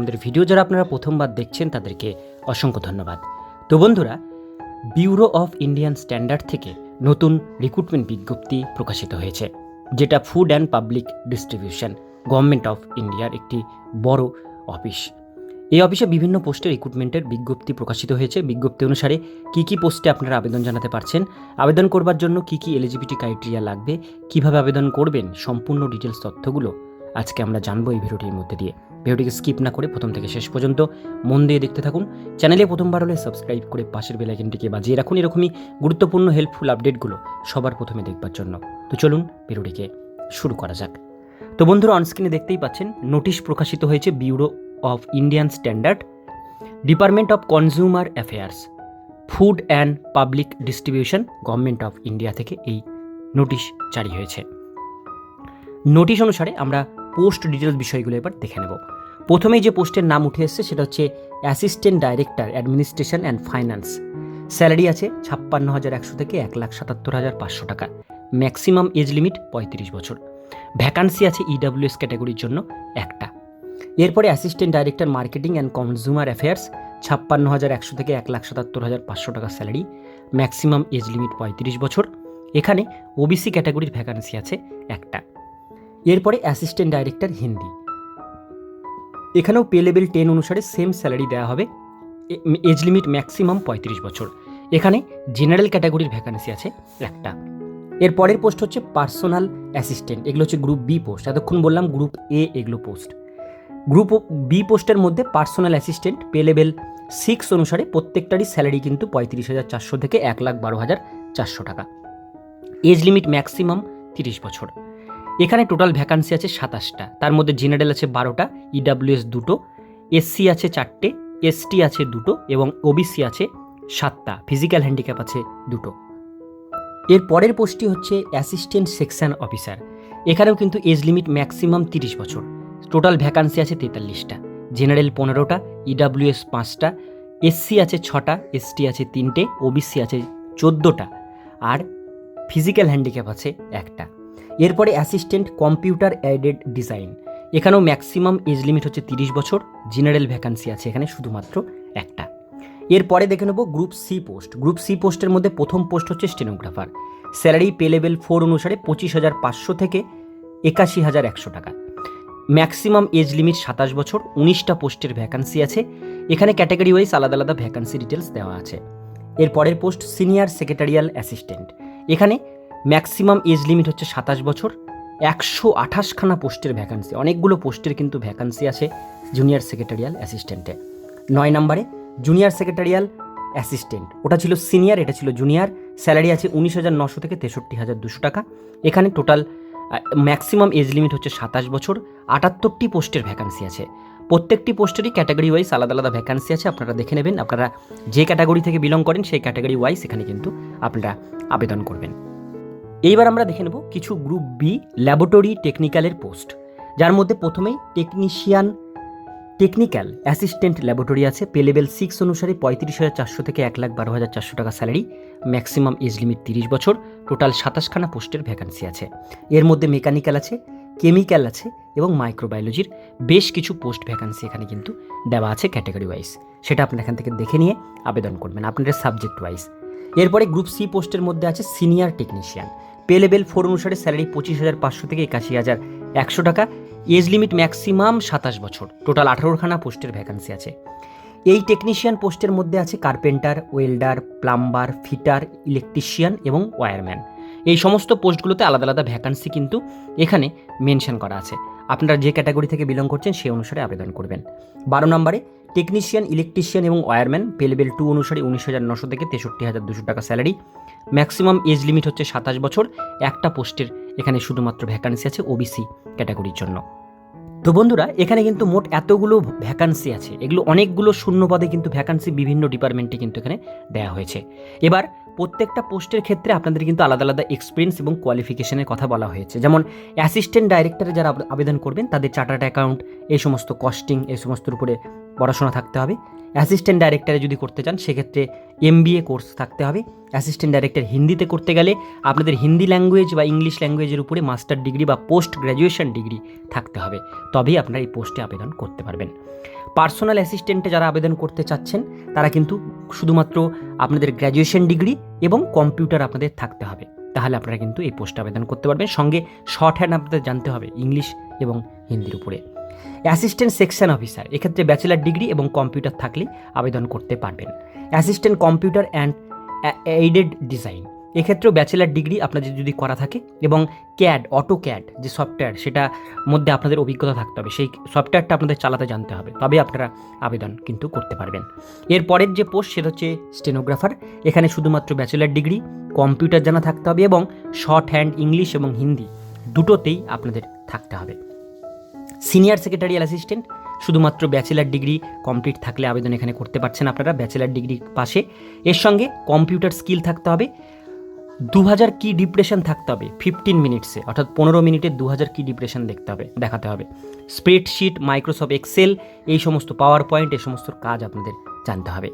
আমাদের ভিডিও যারা আপনারা প্রথমবার দেখছেন, তাদেরকে অসংখ্য ধন্যবাদ। তো বন্ধুরা ব্যুরো অফ ইন্ডিয়ান স্ট্যান্ডার্ড থেকে নতুন রিক্রুটমেন্ট বিজ্ঞপ্তি প্রকাশিত হয়েছে, যেটা food and public distribution government of ইন্ডিয়ার একটি বড় অফিস। এই অফিসে বিভিন্ন পোস্টে রিক্রুটমেন্টের বিজ্ঞপ্তি প্রকাশিত হয়েছে। বিজ্ঞপ্তি অনুসারে কী কী পোস্টে আপনারা আবেদন জানাতে পারছেন, আবেদন করবার জন্য কী কী এলিজিবিলিটি ক্রাইটেরিয়া লাগবে, কীভাবে আবেদন করবেন, সম্পূর্ণ ডিটেলস তথ্যগুলো আজকে আমরা জানব এই ভিডিওটির মধ্যে দিয়ে। ভিডিওটিকে স্কিপ না করে প্রথম থেকে শেষ পর্যন্ত মন দিয়ে দেখতে থাকুন। চ্যানেলে প্রথমবার হলে সাবস্ক্রাইব করে পাশের বেলাইকনটিকে বাজিয়ে রাখুন। এরকমই গুরুত্বপূর্ণ হেল্পফুল আপডেটগুলো সবার প্রথমে দেখবার জন্য। তো চলুন ভিডিওটিকে শুরু করা যাক। তো বন্ধুরা অনস্ক্রিনে দেখতেই পাচ্ছেন নোটিশ প্রকাশিত হয়েছে bureau of Indian standard department of consumer affairs food and public distribution government of India থেকে এই নোটিশ জারি হয়েছে। নোটিশ অনুসারে আমরা পোস্ট ডিটেলস বিষয়গুলো এবার দেখে নেব। প্রথমেই যে পোস্টের নাম উঠে এসেছে সেটা হচ্ছে assistant director, administration and finance. Salary আছে ছাপ্পান্ন হাজার একশো থেকে এক লাখ সাতাত্তর হাজার পাঁচশো টাকা। ম্যাক্সিমাম এজ লিমিট পঁয়ত্রিশ বছর। ভ্যাকান্সি আছে ইডাব্লিউএস ক্যাটাগরির জন্য একটা। এরপরে assistant director, marketing and consumer affairs, ছাপ্পান্ন হাজার একশো থেকে এক লাখ সাতাত্তর হাজার পাঁচশো টাকা স্যালারি। ম্যাক্সিমাম এজ লিমিট পঁয়ত্রিশ বছর। এখানে ওবিসি ক্যাটাগরির ভ্যাকান্সি আছে একটা। এরপরে অ্যাসিস্ট্যান্ট ডাইরেক্টর, হিন্দি। এখানেও পে লেভেল টেন অনুসারে সেম স্যালারি দেওয়া হবে। এজ লিমিট ম্যাক্সিমাম পঁয়ত্রিশ বছর। এখানে জেনারেল ক্যাটাগরির ভ্যাকান্সি আছে একটা। এর পরের পোস্ট হচ্ছে পার্সোনাল অ্যাসিস্ট্যান্ট এগুলো হচ্ছে গ্রুপ বি পোস্ট এতক্ষণ বললাম গ্রুপ এ এগুলো পোস্ট গ্রুপ বি পোস্টের মধ্যে personal assistant pay level six অনুসারে প্রত্যেকটারই স্যালারি কিন্তু পঁয়ত্রিশ হাজার চারশো থেকে এক লাখ বারো হাজার চারশো টাকা। এজ লিমিট ম্যাক্সিমাম তিরিশ বছর। এখানে টোটাল ভ্যাকান্সি আছে সাতাশটা। তার মধ্যে জেনারেল আছে বারোটা ইডাব্লিউএস দুটো এসসি আছে চারটে এসটি আছে দুটো এবং ওবিসি আছে সাতটা। ফিজিক্যাল হ্যান্ডিক্যাপ আছে দুটো। এর পরের পোস্টটি হচ্ছে অ্যাসিস্ট্যান্ট সেকশন অফিসার এখানেও কিন্তু এজ লিমিট ম্যাক্সিমাম তিরিশ বছর। টোটাল ভ্যাকান্সি আছে তেতাল্লিশটা। জেনারেল পনেরোটা ইডাব্লিউএস পাঁচটা এসসি আছে ছটা এসটি আছে তিনটে ওবিসি আছে চোদ্দোটা। আর ফিজিক্যাল হ্যান্ডিক্যাপ আছে একটা। এরপরে অ্যাসিস্ট্যান্ট কম্পিউটার অ্যাডেড ডিজাইন। এখানেও ম্যাক্সিমাম এজ লিমিট হচ্ছে তিরিশ বছর, জেনারেল ভ্যাকান্সি আছে এখানে শুধুমাত্র একটা। এরপরে দেখে নেব group C post. Group C পোস্টের মধ্যে প্রথম পোস্ট হচ্ছে stenographer. Salary pay level four অনুসারে পঁচিশ হাজার পাঁচশো থেকে একাশি হাজার একশো টাকা। ম্যাক্সিমাম এজ লিমিট সাতাশ বছর, উনিশটা পোস্টের ভ্যাকান্সি আছে। এখানে ক্যাটাগরি ওয়াইজ আলাদা আলাদা ভ্যাকান্সি ডিটেলস দেওয়া আছে। এর পরের পোস্ট সিনিয়র সেক্রেটারিয়াল অ্যাসিস্ট্যান্ট। এখানে ম্যাক্সিমাম এজ লিমিট হচ্ছে সাতাশ বছর। একশো আঠাশখানা পোস্টের ভ্যাকান্সি। অনেকগুলো পোস্টের কিন্তু ভ্যাকান্সি আছে জুনিয়র সেক্রেটারিয়াল অ্যাসিস্ট্যান্টে। নয় নম্বরে, জুনিয়র সেক্রেটারিয়াল অ্যাসিস্ট্যান্ট। ওটা ছিল সিনিয়র, এটা ছিল জুনিয়র। স্যালারি আছে উনিশ হাজার নশো থেকে তেষট্টি হাজার দুশো টাকা। এখানে টোটাল ম্যাক্সিমাম এজ লিমিট হচ্ছে সাতাশ বছর। আটাত্তরটি পোস্টের ভ্যাকান্সি আছে। প্রত্যেকটি পোস্টেরই ক্যাটাগরি ওয়াইজ আলাদা আলাদা ভ্যাকান্সি আছে, আপনারা দেখে নেবেন। আপনারা যে ক্যাটাগরি থেকে বিলং করেন, সেই ক্যাটাগরি ওয়াইজ এখানে কিন্তু আপনারা আবেদন করবেন। এইবার আমরা দেখে নেব কিছু গ্রুপ বি ল্যাবরেটরি টেকনিক্যালের পোস্ট। যার মধ্যে প্রথমেই টেকনিশিয়ান, টেকনিক্যাল অ্যাসিস্ট্যান্ট ল্যাবরেটরি আছে। পে লেভেল সিক্স অনুসারে পঁয়ত্রিশ হাজার চারশো থেকে এক লাখ বারো হাজার চারশো টাকা স্যালারি, ম্যাক্সিমাম এজ লিমিট তিরিশ বছর, টোটাল সাতাশখানা পোস্টের ভ্যাকান্সি আছে। এর মধ্যে মেকানিক্যাল আছে, কেমিক্যাল আছে এবং মাইক্রোবায়োলজির বেশ কিছু পোস্ট ভ্যাকান্সি এখানে কিন্তু দেওয়া আছে ক্যাটাগরি ওয়াইজ। সেটা আপনি এখান থেকে দেখে নিয়ে আবেদন করবেন, আপনাদের সাবজেক্ট ওয়াইজ। এরপরে গ্রুপ সি পোস্টের মধ্যে আছে senior technician. Pay level four অনুসারে স্যালারি পঁচিশ হাজার পাঁচশো থেকে একাশি হাজার একশো টাকা। এজ লিমিট ম্যাক্সিমাম সাতাশ বছর। টোটাল আঠারোখানা পোস্টের ভ্যাকান্সি আছে। এই টেকনিশিয়ান পোস্টের মধ্যে আছে carpenter, welder, plumber, fitter, electrician এবং ওয়্যারম্যান এই সমস্ত পোস্টগুলোতে আলাদা আলাদা ভ্যাকান্সি কিন্তু এখানে মেনশন করা আছে। আপনারা যে ক্যাটাগরি থেকে বিলং করছেন সেই অনুসারে আবেদন করবেন। বারো নম্বরে টেকনিশিয়ান, ইলেকট্রিশিয়ান এবং ওয়ারম্যান, পেলেবেল টু অনুসারে উনিশ হাজার নশো থেকে তেষট্টি হাজার দুশো টাকা স্যালারি। ম্যাক্সিমাম এজ লিমিট হচ্ছে সাতাশ বছর। একটা পোস্টের এখানে শুধুমাত্র ভ্যাকান্সি আছে ওবিসি ক্যাটাগরির জন্য। তো বন্ধুরা, এখানে কিন্তু মোট এতগুলো ভ্যাকান্সি আছে। এগুলো অনেকগুলো শূন্য পদে কিন্তু ভ্যাকান্সি বিভিন্ন ডিপার্টমেন্টে কিন্তু এখানে দেওয়া হয়েছে। এবার প্রত্যেকটা পোস্টের ক্ষেত্রে আপনাদের কিন্তু আলাদা আলাদা এক্সপিরিয়েন্স এবং কোয়ালিফিকেশনের কথা বলা হয়েছে। যেমন অ্যাসিস্ট্যান্ট ডাইরেক্টরে যারা আবেদন করবেন, তাদের চার্টার্ড অ্যাকাউন্ট এই সমস্ত কস্টিং এই সমস্তর উপরে পড়াশোনা থাকতে হবে। অ্যাসিস্ট্যান্ট ডাইরেক্টরে যদি করতে চান, সেক্ষেত্রে এমবিএ কোর্স থাকতে হবে। অ্যাসিস্ট্যান্ট ডাইরেক্টর হিন্দিতে করতে গেলে আপনাদের হিন্দি ল্যাঙ্গুয়েজ বা ইংলিশ ল্যাঙ্গুয়েজের উপরে মাস্টার ডিগ্রি বা পোস্ট গ্র্যাজুয়েশন ডিগ্রি থাকতে হবে। তবেই আপনারা এই পোস্টে আবেদন করতে পারবেন। পার্সোনাল অ্যাসিস্ট্যান্টে যারা আবেদন করতে চাচ্ছেন, তারা কিন্তু শুধুমাত্র আপনাদের গ্র্যাজুয়েশন ডিগ্রি এবং কম্পিউটার আপনাদের থাকতে হবে। তাহলে আপনারা কিন্তু এই পোস্টে আবেদন করতে পারবেন। সঙ্গে শর্ট হ্যান্ড আপনাদের জানতে হবে ইংলিশ এবং হিন্দির উপরে। অ্যাসিস্ট্যান্ট সেকশন অফিসার, এক্ষেত্রে ব্যাচেলার ডিগ্রি এবং কম্পিউটার থাকলে আবেদন করতে পারবেন। Assistant computer and aided design, এক্ষেত্রেও ব্যাচেলার ডিগ্রি আপনাদের যদি করা থাকে এবং ক্যাড অটো ক্যাড যে সফটওয়্যার, সেটা মধ্যে আপনাদের অভিজ্ঞতা থাকতে হবে, সেই সফটওয়্যারটা আপনাদের চালাতে জানতে হবে তবে আপনারা আবেদন কিন্তু করতে পারবেন। এরপরের যে পোস্ট, সেটা হচ্ছে স্টেনোগ্রাফার, এখানে শুধুমাত্র ব্যাচেলার ডিগ্রি, কম্পিউটার জানা থাকতে হবে এবং শর্ট হ্যান্ড ইংলিশ এবং হিন্দি দুটোতেই আপনাদের থাকতে হবে। সিনিয়র সেক্রেটারিয়াল অ্যাসিস্ট্যান্ট, শুধুমাত্র ব্যাচেলার ডিগ্রি কমপ্লিট থাকলে আবেদন এখানে করতে পারছেন আপনারা, ব্যাচেলার ডিগ্রি পাশে। এর সঙ্গে কম্পিউটার স্কিল থাকতে হবে দু হাজার কি ডিপ্রেশন থাকতে হবে, ফিফটিন মিনিটসে, অর্থাৎ পনেরো মিনিটে দু হাজার কি ডিপ্রেশন দেখতে হবে, দেখাতে হবে। স্প্রেডশিট, মাইক্রোসফট এক্সেল, এই সমস্ত পাওয়ার পয়েন্ট এই সমস্ত কাজ আপনাদের জানতে হবে।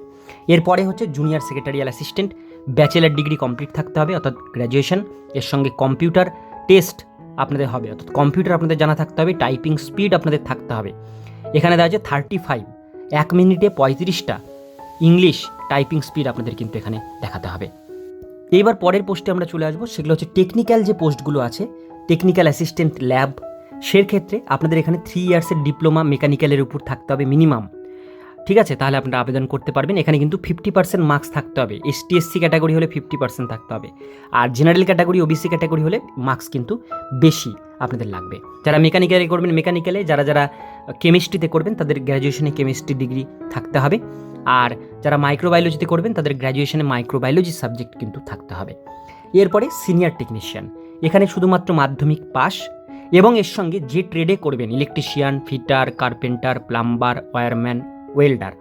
এরপরে হচ্ছে junior secretarial assistant, bachelor degree complete থাকতে হবে, অর্থাৎ গ্র্যাজুয়েশন, এর সঙ্গে কম্পিউটার, টেস্ট আপনাদের হবে। অর্থাৎ কম্পিউটার আপনাদের জানা থাকতে হবে টাইপিং স্পিড আপনাদের থাকতে হবে। এখানে দেওয়া আছে থার্টি ফাইভ এক মিনিটে পঁয়ত্রিশটা ইংলিশ টাইপিং স্পিড আপনাদের কিন্তু এখানে দেখাতে হবে। এইবার পরের পোস্টে আমরা চলে আসব, সেগুলো হচ্ছে টেকনিক্যাল যে পোস্টগুলো আছে টেকনিক্যাল অ্যাসিস্ট্যান্ট ল্যাব সেক্ষেত্রে আপনাদের এখানে থ্রি ইয়ার্সের ডিপ্লোমা মেকানিক্যালের উপর থাকতে হবে মিনিমাম ঠিক আছে? তাহলে আপনারা আবেদন করতে পারবেন। এখানে কিন্তু ফিফটি পার্সেন্ট মার্কস থাকতে হবে। এসটি এসসি ক্যাটাগরি হলে ফিফটি পার্সেন্ট থাকতে হবে। আর জেনারেল ক্যাটাগরি ওবিসি ক্যাটাগরি হলে মার্কস কিন্তু বেশি আপনাদের লাগবে। যারা মেকানিক্যালে করবেন মেকানিক্যালে যারা যারা কেমিস্ট্রিতে করবেন, তাদের গ্র্যাজুয়েশনে কেমিস্ট্রি ডিগ্রি থাকতে হবে। আর যারা মাইক্রোবায়োলজিতে করবেন, তাদের গ্র্যাজুয়েশনে মাইক্রোবায়োলজি সাবজেক্ট কিন্তু থাকতে হবে। এরপরে সিনিয়র টেকনিশিয়ান এখানে শুধুমাত্র মাধ্যমিক পাস এবং এর সঙ্গে যে ট্রেডে করবেন electrician fitter carpenter plumber wireman welder.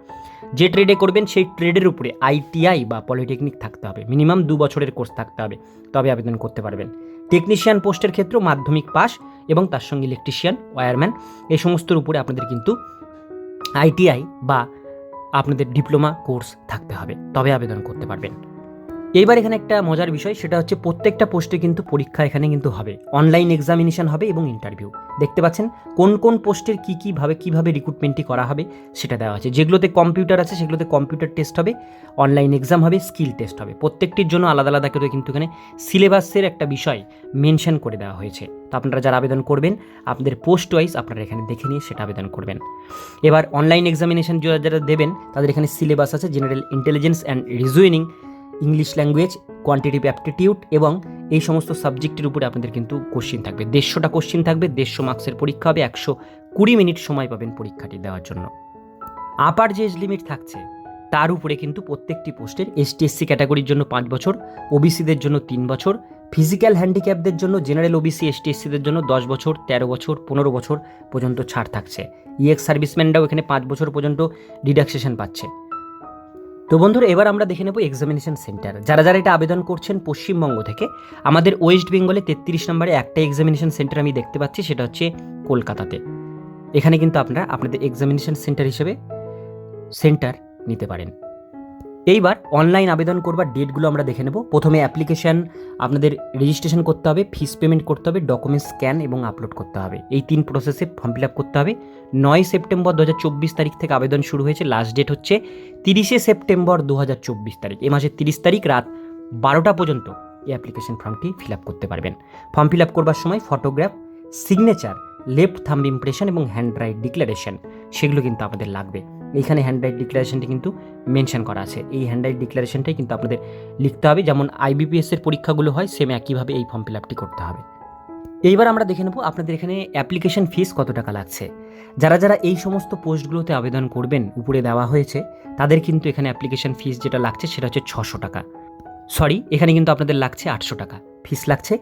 যে ট্রেডে করবেন সেই ট্রেডের উপরে আইটিআই বা পলিটেকনিক থাকতে হবে। মিনিমাম দু বছরের কোর্স থাকতে হবে। তবে আবেদন করতে পারবেন। টেকনিশিয়ান পোস্টের ক্ষেত্রে মাধ্যমিক পাস এবং তার সঙ্গে ইলেকট্রিশিয়ান ওয়ারম্যান এই সমস্তর উপরে আপনাদের কিন্তু আইটিআই বা আপনাদের ডিপ্লোমা কোর্স থাকতে হবে। তবে আবেদন করতে পারবেন। এইবার এখানে একটা মজার বিষয়, সেটা হচ্ছে প্রত্যেকটা পোস্টে কিন্তু পরীক্ষা এখানে কিন্তু হবে। অনলাইন এক্সামিনেশন হবে এবং ইন্টারভিউ দেখতে পাচ্ছেন কোন কোন পোস্টের কী কীভাবে কীভাবে রিক্রুটমেন্টটি করা হবে, সেটা দেওয়া আছে। যেগুলোতে কম্পিউটার আছে, সেগুলোতে কম্পিউটার টেস্ট হবে অনলাইন এক্সাম হবে স্কিল টেস্ট হবে। প্রত্যেকটির জন্য আলাদা আলাদা করে কিন্তু এখানে সিলেবাসের একটা বিষয় মেনশন করে দেওয়া হয়েছে। তো আপনারা যারা আবেদন করবেন, আপনাদের পোস্ট ওয়াইজ আপনারা এখানে দেখে নিয়ে সেটা আবেদন করবেন। এবার অনলাইন এক্সামিনেশন যারা যারা দেবেন, তাদের এখানে সিলেবাস আছে general intelligence and reasoning English language quantitative aptitude এবং এই সমস্ত সাবজেক্টের উপরে আপনাদের কিন্তু কোশ্চিন থাকবে। দেড়শোটা কোশ্চিন থাকবে, দেড়শো মার্কসের পরীক্ষা হবে, একশো কুড়ি মিনিট সময় পাবেন পরীক্ষাটি দেওয়ার জন্য। আপার যে এজ লিমিট থাকছে, তার উপরে কিন্তু প্রত্যেকটি পোস্টের এসটিএসসি ক্যাটাগরির জন্য পাঁচ বছর ওবিসিদের জন্য তিন বছর ফিজিক্যাল হ্যান্ডিক্যাপদের জন্য জেনারেল ওবিসি এসটিএসসিদের জন্য দশ বছর, তেরো বছর, পনেরো বছর পর্যন্ত ছাড় থাকছে। ইএক্স সার্ভিসম্যানরাও এখানে পাঁচ বছর পর্যন্ত রিডাকশন পাচ্ছে। তো বন্ধুরা, এবার আমরা দেখে নেব এক্সামিনেশন সেন্টার যারা যারা এটা আবেদন করছেন পশ্চিমবঙ্গ থেকে, আমাদের ওয়েস্ট বেঙ্গলে তেত্রিশ নম্বরে একটা এক্সামিনেশন সেন্টার আমি দেখতে পাচ্ছি, সেটা হচ্ছে কলকাতাতে। এখানে কিন্তু আপনারা আপনাদের এক্সামিনেশন সেন্টার হিসেবে সেন্টার নিতে পারেন। এইবার অনলাইন আবেদন করবার ডেটগুলো আমরা দেখে নেব। প্রথমে অ্যাপ্লিকেশান আপনাদের রেজিস্ট্রেশন করতে হবে ফিস পেমেন্ট করতে হবে ডকুমেন্ট স্ক্যান এবং আপলোড করতে হবে। এই তিন প্রসেসে ফর্ম ফিল আপ করতে হবে। নয় সেপ্টেম্বর দু হাজার চব্বিশ তারিখ থেকে আবেদন শুরু হয়েছে। লাস্ট ডেট হচ্ছে তিরিশে সেপ্টেম্বর দু হাজার চব্বিশ তারিখ। এ মাসের তিরিশ তারিখ রাত বারোটা পর্যন্ত এই অ্যাপ্লিকেশন ফর্মটি ফিল আপ করতে পারবেন। ফর্ম ফিল আপ করবার সময় photograph signature left thumb impression এবং হ্যান্ড রাইট ডিক্লারেশন সেগুলো কিন্তু আমাদের লাগবে। এইখানে হ্যান্ড রাইট ডিক্লারেশনটি কিন্তু মেনশন করা আছে। এই হ্যান্ড রাইট ডিক্লারেশনটাই কিন্তু আপনাদের লিখতে হবে। যেমন আইবিপিএস এর পরীক্ষাগুলো হয় সেম একইভাবে এই ফর্ম ফিল আপটি করতে হবে। এইবার আমরা দেখে নেব আপনাদের এখানে অ্যাপ্লিকেশন ফিস কত টাকা লাগছে। যারা যারা এই সমস্ত পোস্টগুলোতে আবেদন করবেন, উপরে দেওয়া হয়েছে, তাদের কিন্তু এখানে অ্যাপ্লিকেশন ফিস যেটা লাগছে সেটা হচ্ছে ছশো টাকা। সরি এখানে কিন্তু আপনাদের লাগছে আটশো টাকা। ফিস লাগছে।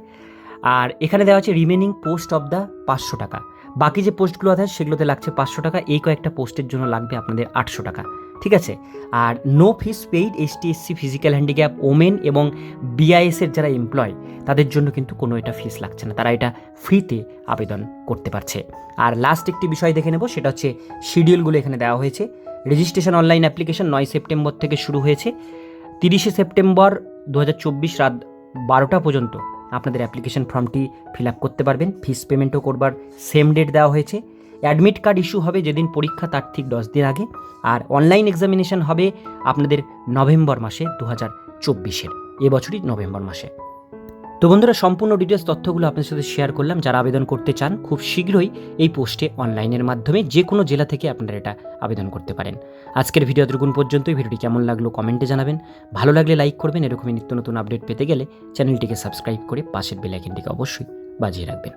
আর এখানে দেওয়া আছে রিমেনিং পোস্ট অফ দ্য পাঁচশো টাকা। বাকি যে পোস্টগুলো আছে সেগুলোতে লাগছে পাঁচশো টাকা, এই কয়েকটা পোস্টের জন্য লাগবে আপনাদের আটশো টাকা। ঠিক আছে? আর no fees paid ST SC physical handicap women এবং বিআইএসের যারা এমপ্লয় তাদের জন্য কিন্তু কোনো এটা ফিস লাগছে না। তারা এটা ফ্রিতে আবেদন করতে পারছে। আর লাস্ট একটি বিষয় দেখে নেব, সেটা হচ্ছে শিডিউলগুলো এখানে দেওয়া হয়েছে। রেজিস্ট্রেশন অনলাইন অ্যাপ্লিকেশন নয় সেপ্টেম্বর থেকে শুরু হয়েছে। তিরিশে সেপ্টেম্বর দু হাজার চব্বিশ রাত বারোটা পর্যন্ত আপনাদের অ্যাপ্লিকেশন ফর্মটি ফিল আপ করতে পারবেন। ফিস পেমেন্টও করবার সেম ডেট দেওয়া হয়েছে। অ্যাডমিট কার্ড ইস্যু হবে যেদিন পরীক্ষা তার ঠিক দশ দিন আগে। আর অনলাইন এক্সামিনেশন হবে আপনাদের নভেম্বর মাসে দু হাজার চব্বিশের এবছরই নভেম্বর মাসে। তো বন্ধুরা, সম্পূর্ণ ডিটেলস তথ্যগুলো আপনার সাথে শেয়ার করলাম। যারা আবেদন করতে চান, খুব শীঘ্রই এই পোস্টে অনলাইনের মাধ্যমে যে কোনো জেলা থেকে আপনারা এটা আবেদন করতে পারেন। আজকের ভিডিও এতটুকুন পর্যন্তই। ভিডিওটি কেমন লাগল কমেন্টে জানাবেন। ভালো লাগলে লাইক করবেন। এরকমই নিত্য নতুন আপডেট পেতে গেলে চ্যানেলটিকে সাবস্ক্রাইব করে পাশের বেলাইকনটিকে অবশ্যই বাজিয়ে রাখবেন।